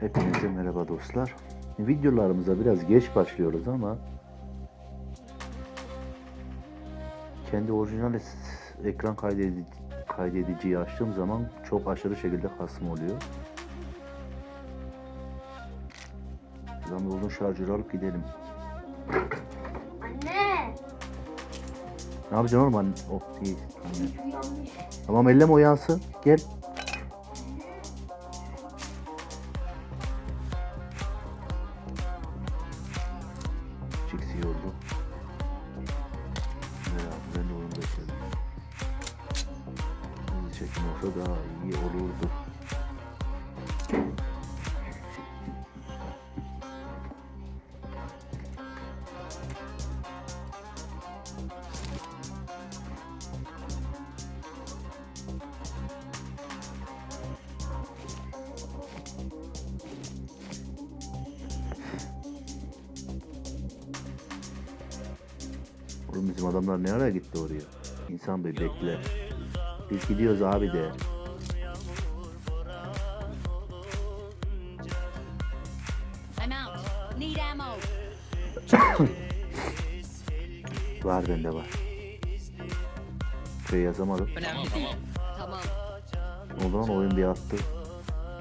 Hepinize merhaba dostlar. Videolarımıza biraz geç başlıyoruz ama kendi orijinal ekran kaydedici, kaydediciyi açtığım zaman çok aşırı şekilde kasma oluyor. Bir uzun şarjör alıp gidelim. Anne. Ne yapacaksın oğlum anne? Oh iyi. Anne. Tamam elleme uyansın. Gel. Yordu. Merhaba ben de onu bekledim. Hızlı çekim olsa daha iyi olurdu. Oğlum bizim adamlar ne ara gitti oraya? İnsan bir bekle. Biz gidiyoruz abi de. Var bende var. Şey yazamadım. Önemli değil. Tamam. O zaman oyun bir attı.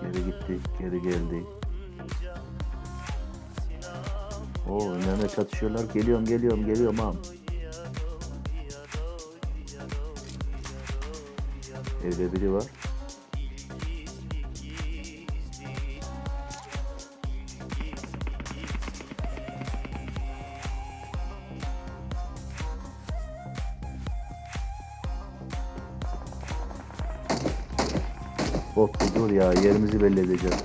Geri gitti, geri geldi. Oo önlerine çatışıyorlar. Geliyorum, geliyorum, geliyorum am. Evde biri var. Bir dur ya yerimizi belli edeceğiz.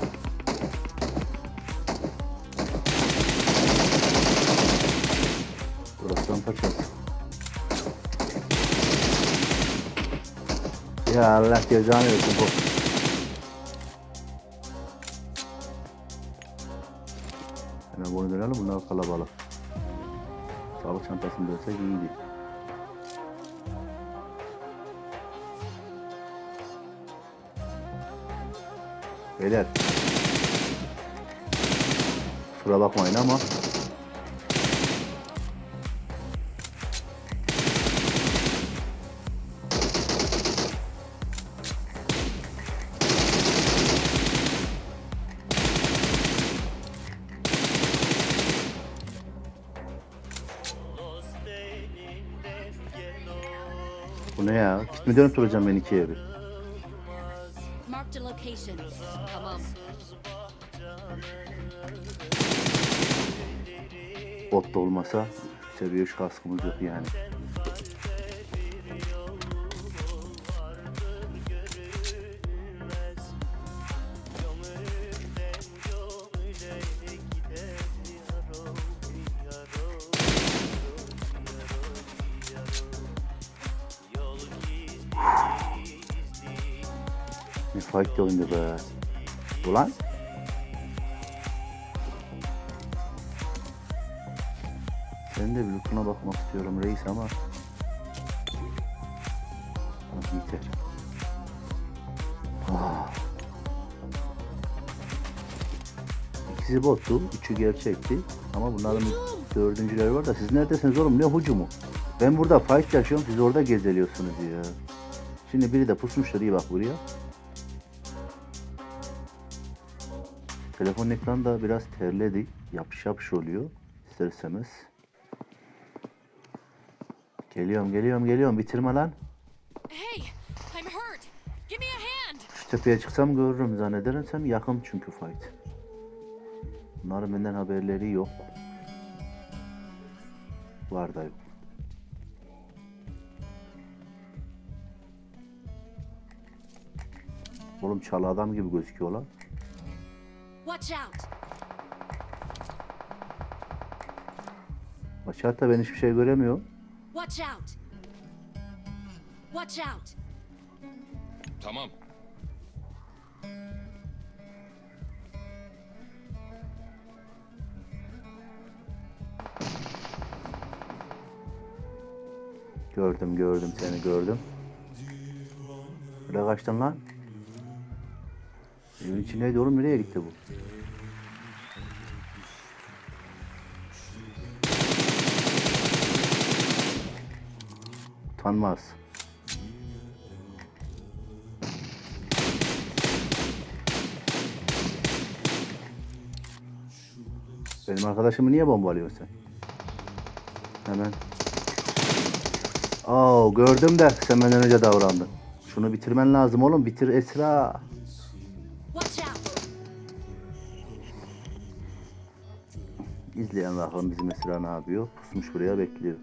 Burasından kaçalım. Ya Allah cezanı versin bot. Hemen bunu dönelim bunlar kalabalık. Sağlık çantasını dönsek iyiydi. Beyler. Kusura bakmayın ama Bu ne ya? Gitme dönüp duracağım ben ikiye bir. Marked a location. Tamam. Bot da olmasa seviye 3 kaskımız yok yani. Ne de oyundu be. Ulan Sen de bir lootuna bakmak istiyorum reis ama Ah, yeter. Ah. İkisi bottu, üçü gerçekti. Ama bunların dördüncüleri var da siz neredesiniz oğlum ne hucumu? Ben burada fight yaşıyorum siz orada gezeliyorsunuz ya. Şimdi biri de pusmuştur iyi bak buraya. Telefon ekranı da biraz terledi. Yapış yapış oluyor. İster istemez. Geliyorum geliyorum geliyorum bitirme lan. Hey, I'm hurt. Give me a hand. Şu tepeye çıksam görürüm zannedersem yakın çünkü fight. Bunların benden haberleri yok. Var da yok. Oğlum çalı adam gibi gözüküyor lan. Watch out. Açar ben hiçbir şey göremiyorum. Watch out. Watch out. Tamam. Gördüm gördüm seni gördüm. Nereye kaçtın lan? Evin içindeydi oğlum nereye gitti bu? Utanmaz. Benim arkadaşımı niye bombalıyorsun sen? Hemen. Aa gördüm de sen benden önce davrandın. Şunu bitirmen lazım oğlum. Bitir Esra. İzleyen bakalım bizim Esra ne yapıyor. Pusmuş buraya bekliyor.